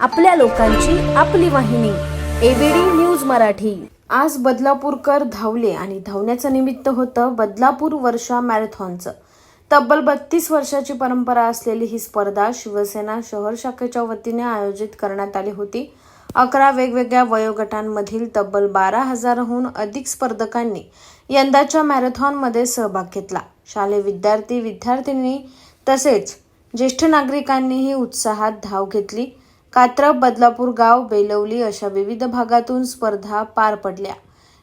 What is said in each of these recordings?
आपल्या लोकांची आपली वाहिनी. ABD news Marathi. आज बदलापूरकर धावले आणि धावण्याचं निमित्त होतं बदलापूर वर्षा मॅरेथॉनचं. तब्बल बत्तीस वर्षाची परंपरा असलेली ही स्पर्धा शिवसेना शहर शाखेच्या वतीने आयोजित करण्यात आली होती. अकरा वेगवेगळ्या वयोगटांमधील तब्बल बारा हजारहून अधिक स्पर्धकांनी यंदाच्या मॅरेथॉनमध्ये सहभाग घेतला. शालेय विद्यार्थी विद्यार्थिनी तसेच ज्येष्ठ नागरिकांनीही उत्साहात धाव घेतली. कात्रप बदलापूर गाव बेलवली अशा विविध भागातून स्पर्धा पार पडल्या.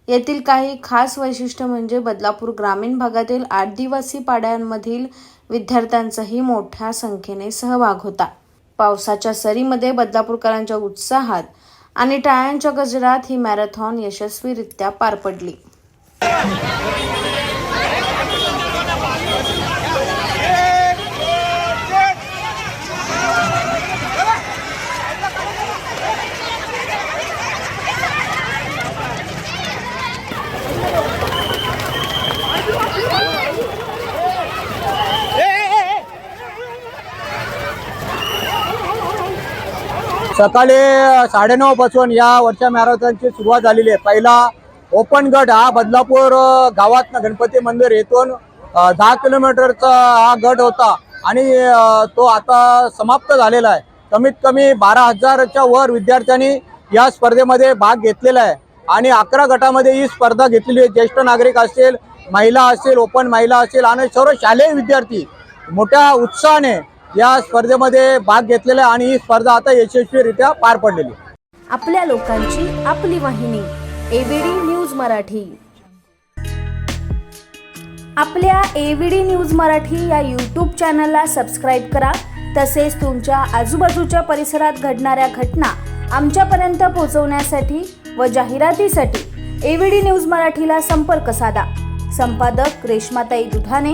येथील काही खास वैशिष्ट्य म्हणजे बदलापूर ग्रामीण भागातील आदिवासी पाड्यांमधील विद्यार्थ्यांचाही मोठ्या संख्येने सहभाग होता. पावसाच्या सरीमध्ये बदलापूरकरांच्या उत्साहात आणि टाळ्यांच्या गजरात ही मॅरेथॉन यशस्वीरित्या पार पडली. सकाळी साडेनऊ पासून या वर्षा मॅरेथॉनची सुरुवात झालेली आहे. पहिला ओपन गट हा बदलापूर गावात गणपती मंदिर येथून दहा किलोमीटरचा हा गट होता आणि तो आता समाप्त झालेला आहे. कमीत कमी बारा हजारच्या वर विद्यार्थ्यांनी या स्पर्धेमध्ये भाग घेतलेला आहे. आणि अकरा गटामध्ये ही स्पर्धा घेतलेली आहे. ज्येष्ठ नागरिक असेल महिला असेल ओपन महिला असेल आणि सर्व शालेय विद्यार्थी मोठ्या उत्साहाने या स्पर्धेमध्ये भाग घेतलेला आहे आणि ही स्पर्धा आता यशस्वीरित्या पार पडलेली आपल्या लोकांची आपली वाहिनी एबीडी न्यूज मराठी. आपल्या एबीडी न्यूज मराठी या यूट्यूब चॅनलला सबस्क्राईब करा. तसेच तुमच्या आजूबाजूच्या परिसरात घडणाऱ्या घटना आमच्यापर्यंत पोहोचवण्यासाठी व जाहिरातीसाठी एबीडी न्यूज मराठीला संपर्क साधा. संपादक रेश्माताई Dudhane